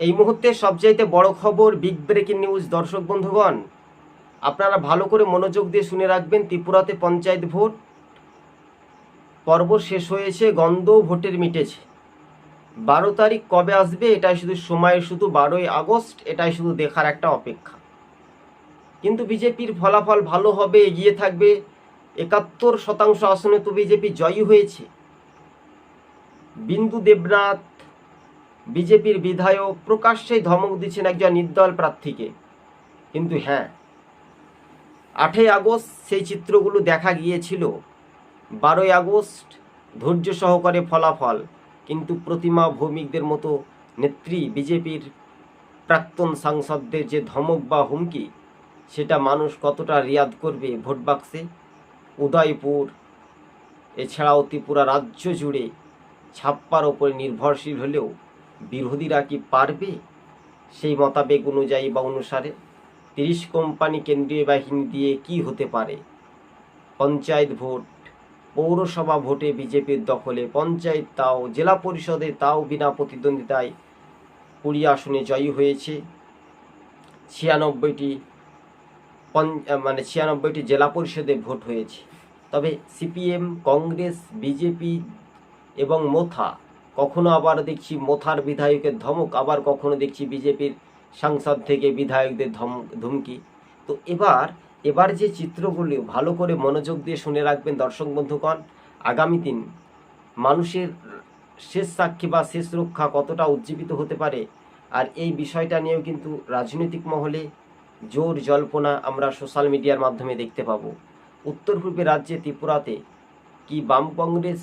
এই মুহূর্তে সবচাইতে বড় খবর বিগ ব্রেকিং নিউজ দর্শক বন্ধুগণ। আপনারা ভালো করে মনোযোগ দিয়ে শুনে রাখবেন, ত্রিপুরাতে পঞ্চায়েত ভোট। পর্ব শেষ হয়েছে, গন্ধ ভোটের মিটেছে। বারো তারিখ কবে আসবে, এটাই শুধু সময়, শুধু বারোই আগস্ট, এটাই শুধু দেখার একটা অপেক্ষা। কিন্তু বিজেপির ফলাফল ভালো হবে, এগিয়ে থাকবে। একাত্তর শতাংশ আসনে তো বিজেপি জয়ী হয়েছে। বিন্দু দেবনাথ বিজেপির বিধায়ক প্রকাশ্যেই ধমক দিচ্ছেন একজন নির্দল প্রার্থীকে। কিন্তু হ্যাঁ আটই আগস্ট সেই চিত্রগুলো দেখা গিয়েছিল। বারোই আগস্ট ধৈর্য সহকারে ফলাফল, কিন্তু প্রতিমা ভৌমিকদের মতো নেত্রী বিজেপির প্রাক্তন সাংসদদের যে ধমক বা হুমকি, সেটা মানুষ কতটা রিয়াদ করবে ভোট বাক্সে? উদয়পুর, এছাড়াও ত্রিপুরা রাজ্য জুড়ে ছাপ্পার ওপরে নির্ভরশীল হলেও বিরোধীরা কি পারবে? সেই মতাবেগ অনুযায়ী বা অনুসারে তিরিশ কোম্পানি কেন্দ্রীয় বাহিনী দিয়ে কি হতে পারে? পঞ্চায়েত ভোট, পৌরসভা ভোটে বিজেপির দখলে, পঞ্চায়েত তাও, জেলা পরিষদে তাও বিনা প্রতিদ্বন্দ্বিতায় কুড়ি আসনে জয়ী হয়েছে। ছিয়ানব্বইটি মানে ছিয়ানব্বইটি জেলা পরিষদে ভোট হয়েছে। তবে সিপিএম, কংগ্রেস, বিজেপি এবং মোথা কখনো আবার দেখছি মোথার বিধায়কের ধমক, আবার কখনো দেখছি বিজেপির সাংসদ থেকে বিধায়কদের ধমক ধমকি। তো এবার এবার যে চিত্রগুলি, ভালো করে মনোযোগ দিয়ে শুনে রাখবেন দর্শক বন্ধুগণ, আগামী দিন মানুষের শেষ সাক্ষী বা শেষ রক্ষা কতটা উজ্জীবিত হতে পারে, আর এই বিষয়টা নিয়েও কিন্তু রাজনৈতিক মহলে জোর জল্পনা আমরা সোশ্যাল মিডিয়ার মাধ্যমে দেখতে পাবো। উত্তর পূর্বে রাজ্যে ত্রিপুরাতে কি বাম কংগ্রেস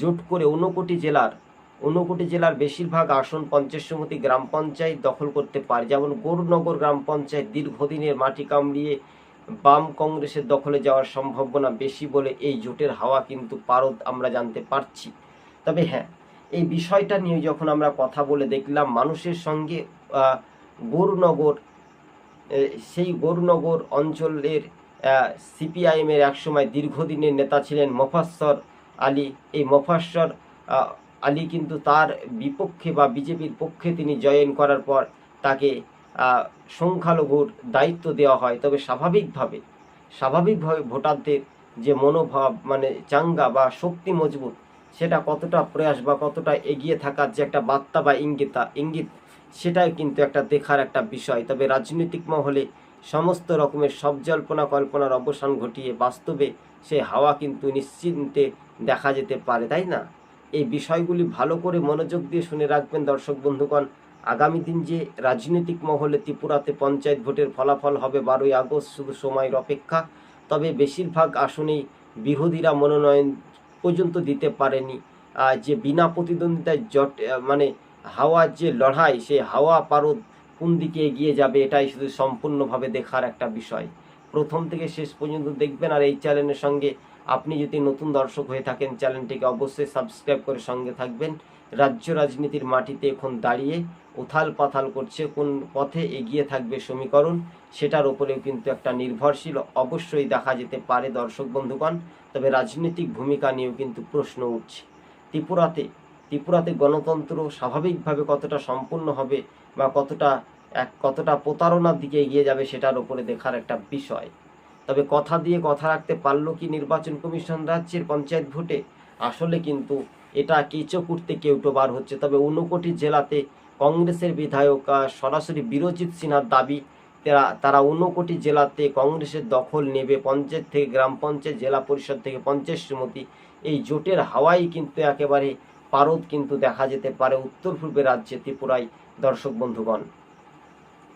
জোট করে ঊনকোটি জেলার ঊনকোটি জেলার বেশিরভাগ আসন পঞ্চায়েত সমিতি গ্রাম পঞ্চায়েত দখল করতে পারে। যেমন গৌরনগর গ্রাম পঞ্চায়েত দীর্ঘদিনের মাটি কামড়িয়ে বাম কংগ্রেসের দখলে যাওয়ার সম্ভাবনা বেশি বলে এই জোটের হাওয়া কিন্তু পারদ আমরা জানতে পারছি। তবে হ্যাঁ এই বিষয়টা নিয়ে যখন আমরা কথা বলে দেখলাম মানুষের সঙ্গে গৌরনগর সেই গৌরনগর অঞ্চলের সিপিআইএমের একসময় দীর্ঘদিনের নেতা ছিলেন মফাস্সর আলী। এই মফাস্সর আহ, আলী কিন্তু তার বিপক্ষে বা বিজেপির পক্ষে তিনি জয়েন করার পর তাকে সংখ্যালঘুর দায়িত্ব দেওয়া হয়। তবে স্বাভাবিকভাবে স্বাভাবিকভাবে ভোটারদের যে মনোভাব মানে চাঙ্গা বা শক্তি মজবুত, সেটা কতটা প্রয়াস বা কতটা এগিয়ে থাকার যে একটা বার্তা বা ইঙ্গিতা, ইঙ্গিত, সেটাই কিন্তু একটা দেখার একটা বিষয়। তবে রাজনৈতিক মহলে সমস্ত রকমের সব জল্পনা কল্পনার অবসান ঘটিয়ে বাস্তবে সে হাওয়া কিন্তু নিশ্চিন্তে দেখা যেতে পারে, তাই না? এই বিষয়গুলি ভালো করে মনোযোগ দিয়ে শুনে রাখবেন দর্শক বন্ধুগণ। আগামী দিন যে রাজনৈতিক মহলে ত্রিপুরাতে পঞ্চায়েত ভোটের ফলাফল হবে বারোই আগস্ট শুধু সময়ের অপেক্ষা, তবে বেশিরভাগ আসনেই বিরোধীরা মনোনয়ন পর্যন্ত দিতে পারেনি। যে বিনা প্রতিদ্বন্দ্বিতায় জট মানে হাওয়ার যে লড়াই সে হাওয়া পারদ কোন দিকে এগিয়ে যাবে এটাই শুধু সম্পূর্ণভাবে দেখার একটা বিষয়। প্রথম থেকে শেষ পর্যন্ত দেখবেন আর এই চ্যানেলের সঙ্গে আপনি যদি নতুন দর্শক হয়ে থাকেন, চ্যানেলটিকে অবশ্যই সাবস্ক্রাইব করে সঙ্গে থাকবেন। রাজ্য রাজনীতির মাটিতে এখন দাঁড়িয়ে উথাল পাথাল করছে, কোন পথে এগিয়ে থাকবে সমীকরণ, সেটার উপরেও কিন্তু একটা নির্ভরশীল অবশ্যই দেখা যেতে পারে দর্শক বন্ধুগণ। তবে রাজনৈতিক ভূমিকা নিয়েও কিন্তু প্রশ্ন উঠছে। ত্রিপুরাতে ত্রিপুরাতে গণতন্ত্র স্বাভাবিকভাবে কতটা সম্পূর্ণ হবে বা কতটা এক, কতটা প্রতারণার দিকে এগিয়ে যাবে, সেটার উপরে দেখার একটা বিষয়। তবে কথা দিয়ে কথা রাখতে পারল কি নির্বাচন কমিশন রাজ্যের পঞ্চায়েত ভোটে? আসলে কিন্তু এটা কেঁচো করতে কেউটো বার হচ্ছে। তবে ঊনকোটি জেলাতে কংগ্রেসের বিধায়ক সরাসরি বিরোজিৎ সিনহার দাবি, তারা তারা ঊনকোটি জেলাতে কংগ্রেসের দখল নেবে। পঞ্চায়েত থেকে গ্রাম পঞ্চায়েত, জেলা পরিষদ থেকে পঞ্চায়েত সমিতি। এই জোটের হাওয়াই কিন্তু একেবারে পারদ কিন্তু দেখা যেতে পারে উত্তর পূর্বে রাজ্যে ত্রিপুরায়। দর্শক বন্ধুগণ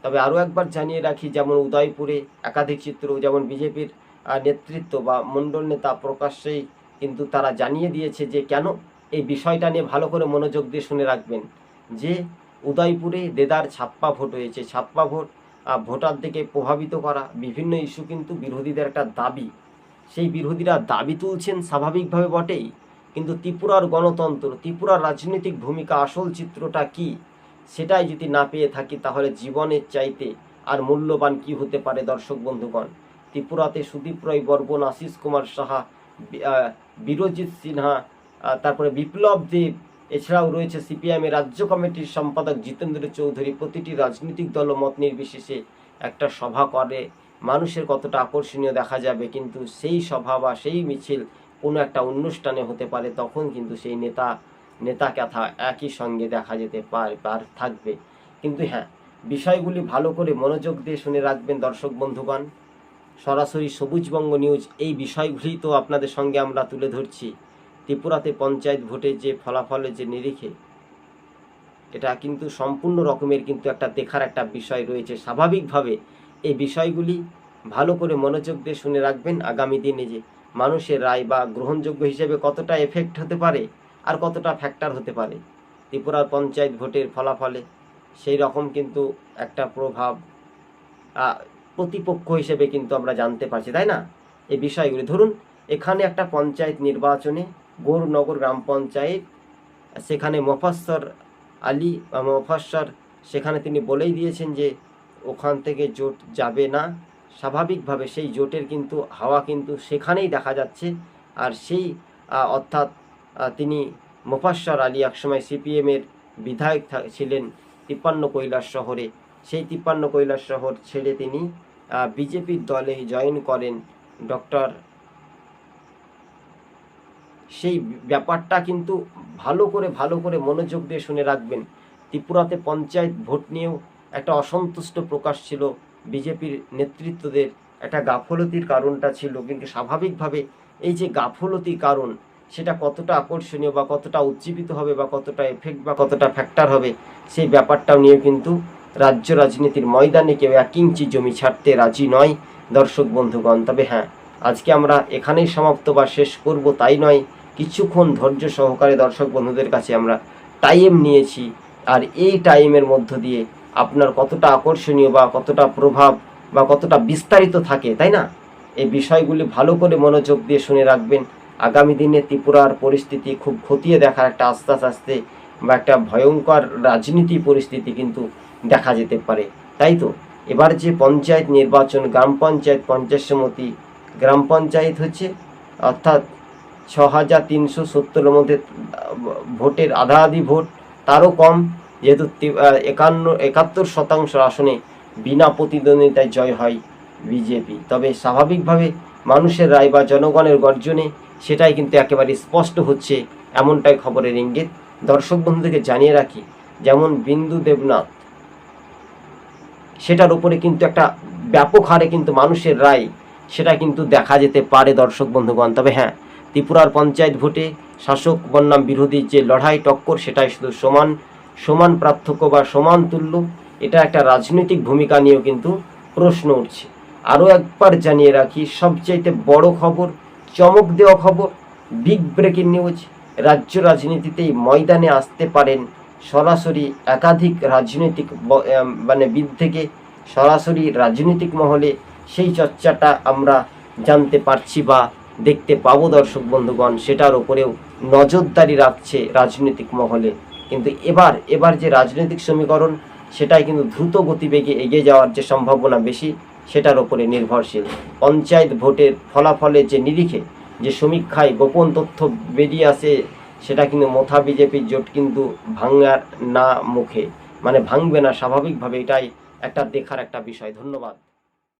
তবে আরও একবার জানিয়ে রাখি যেমন উদয়পুরে একাধিক চিত্র যেমন বিজেপির নেতৃত্ব বা মণ্ডল নেতা প্রকাশ্যেই কিন্তু তারা জানিয়ে দিয়েছে যে কেন এই বিষয়টা নিয়ে ভালো করে মনোযোগ দিয়ে শুনে রাখবেন। যে উদয়পুরে দেদার ছাপ্পা ভোট হয়েছে। ছাপ্পা ভোট আহ, ভোটারদেরকে প্রভাবিত করা বিভিন্ন ইস্যু কিন্তু বিরোধীদের একটা দাবি। সেই বিরোধীরা দাবি তুলছেন স্বাভাবিকভাবে বটেই কিন্তু ত্রিপুরার গণতন্ত্র ত্রিপুরার রাজনৈতিক ভূমিকা আসল চিত্রটা কি? সেটাই যদি না পেয়ে থাকি, তাহলে জীবনের চাইতে আর মূল্যবান কি হতে পারে দর্শক বন্ধুগণ? ত্রিপুরাতে সুদীপ রায় বর্মন আশিস কুমার সাহা বিরজিৎ সিনহা তারপরে বিপ্লব দেব, এছাড়াও রয়েছে সিপিআইএমের রাজ্য কমিটির সম্পাদক জিতেন্দ্র চৌধুরী। প্রতিটি রাজনৈতিক দল মত নির্বিশেষে একটা সভা করে। মানুষের কতটা আকর্ষণীয় দেখা যাবে, কিন্তু সেই সভা বা সেই মিছিল কোনো একটা অনুষ্ঠানে হতে পারে, তখন কিন্তু সেই নেতা নেতা কথা একই সঙ্গে দেখা যেতে পারে পার থাকবে। কিন্তু হ্যাঁ বিষয়গুলি ভালো করে মনোযোগ দিয়ে শুনে রাখবেন দর্শক বন্ধুগণ। সরাসরি সবুজবঙ্গ নিউজ এই বিষয়গুলি তো আপনাদের সঙ্গে আমরা তুলে ধরছি। ত্রিপুরাতে পঞ্চায়েত ভোটের যে ফলাফলের যে নিরিখে, এটা কিন্তু সম্পূর্ণ রকমের কিন্তু একটা দেখার একটা বিষয় রয়েছে। স্বাভাবিকভাবে এই বিষয়গুলি ভালো করে মনোযোগ দিয়ে শুনে রাখবেন। আগামী দিনে যে মানুষের রায় বা গ্রহণযোগ্য হিসেবে কতটা এফেক্ট হতে পারে আর কতটা ফ্যাক্টর হতে পারে? ত্রিপুরার পঞ্চায়েত ভোটের ফলাফলে সেই রকম কিন্তু একটা প্রভাব প্রতিপক্ষ হিসেবে কিন্তু আমরা জানতে পারছি, তাই না? এই বিষয়গুলি। ধরুন, এখানে একটা পঞ্চায়েত নির্বাচনে গৌরনগর গ্রাম পঞ্চায়েত, সেখানে মফাস্সর আলী বা মফাস্সর, সেখানে তিনি বলেই দিয়েছেন যে ওখান থেকে জোট যাবে না। স্বাভাবিকভাবে সেই জোটের কিন্তু হাওয়া কিন্তু সেখানেই দেখা যাচ্ছে। আর সেই অর্থাৎ তিনি মোফাস্সর আলী একসময় সিপিএমের বিধায়ক ছিলেন তিপ্পান্ন কৈলাস শহরে। সেই তিপ্পান্ন কৈলাস শহর ছেড়ে তিনি বিজেপির দলে জয়েন করেন ডক্টর সেই ব্যাপারটা কিন্তু ভালো করে ভালো করে মনোযোগ দিয়ে শুনে রাখবেন। ত্রিপুরাতে পঞ্চায়েত ভোট নিয়েও একটা অসন্তুষ্ট প্রকাশ ছিল। বিজেপির নেতৃত্বদের একটা গাফলতির কারণটা ছিল। কিন্তু স্বাভাবিকভাবে এই যে গাফলতি কারণ সেটা কতটা আকর্ষণীয় বা কতটা উজ্জীবিত হবে বা কতটা এফেক্ট বা কতটা ফ্যাক্টর হবে, সেই ব্যাপারটাও নিয়ে কিন্তু রাজ্য রাজনীতির ময়দানে কেউ এক ইঞ্চি জমি ছাড়তে রাজি নয়, দর্শক বন্ধুগণ। তবে হ্যাঁ আজকে আমরা এখানেই সমাপ্ত বা শেষ করব তাই নয়, কিছুক্ষণ ধৈর্য সহকারে দর্শক বন্ধুদের কাছে আমরা টাইম নিয়েছি, আর এই টাইমের মধ্য দিয়ে আপনার কতটা আকর্ষণীয় বা কতটা প্রভাব বা কতটা বিস্তারিত থাকে, তাই না? এই বিষয়গুলি ভালো করে মনোযোগ দিয়ে শুনে রাখবেন আগামী দিনে ত্রিপুরার পরিস্থিতি খুব খতিয়ে দেখার একটা আস্তে আস্তে বা একটা ভয়ঙ্কর রাজনীতি পরিস্থিতি কিন্তু দেখা যেতে পারে। তাই তো? এবার যে পঞ্চায়েত নির্বাচন, গ্রাম পঞ্চায়েত পঞ্চায়েত সমিতি, গ্রাম পঞ্চায়েত হচ্ছে, অর্থাৎ ছ হাজার তিনশো সত্তরের মধ্যে ভোটের আধা আধি ভোট, তারও কম, যেহেতু একান্ন, একাত্তর শতাংশ আসনে বিনা প্রতিদ্বন্দ্বিতায় জয় হয় বিজেপি। তবে স্বাভাবিকভাবে মানুষের রায় বা জনগণের গর্জনে সেটাই কিন্তু একেবারে স্পষ্ট হচ্ছে, এমনটাই খবরের ইঙ্গিত। দর্শক বন্ধুদেরকে জানিয়ে রাখি, যেমন বিন্দু দেবনাথ, সেটার উপরে কিন্তু একটা ব্যাপক হারে কিন্তু মানুষের রায়, সেটা কিন্তু দেখা যেতে পারে দর্শক বন্ধুগণ। তবে হ্যাঁ ত্রিপুরার পঞ্চায়েত ভোটে শাসক বন্যাম বিরোধী যে লড়াই টক্কর, সেটাই শুধু সমান সমান পার্থক্য বা সমান তুল্য, এটা একটা রাজনৈতিক ভূমিকা নিয়েও কিন্তু প্রশ্ন উঠছে। আরও একবার জানিয়ে রাখি, সবচাইতে বড় খবর চমক দেওয়া খবর। বিগ ব্রেকিং নিউজ রাজ্য রাজনীতিতেই ময়দানে আসতে পারেন সরাসরি একাধিক রাজনৈতিক মানে বিদ থেকে সরাসরি রাজনৈতিক মহলে। সেই চর্চাটা আমরা জানতে পারছি বা দেখতে পাবো দর্শক বন্ধুগণ, সেটার ওপরেও নজরদারি রাখছে রাজনৈতিক মহলে। কিন্তু এবার এবার যে রাজনৈতিক সমীকরণ, সেটাই কিন্তু দ্রুত গতিবেগে এগিয়ে যাওয়ার যে সম্ভাবনা বেশি সেটার ওপরে নির্ভরশীল। পঞ্চায়েত ভোটের ফলাফলে যে নিরিখে, যে সমীক্ষায় গোপন তথ্য বেরিয়ে আসে, সেটা কিন্তু মোথা বিজেপির জোট কিন্তু ভাঙার না মুখে। মানে ভাঙবে না স্বাভাবিকভাবে, এটাই একটা দেখার একটা বিষয়। ধন্যবাদ।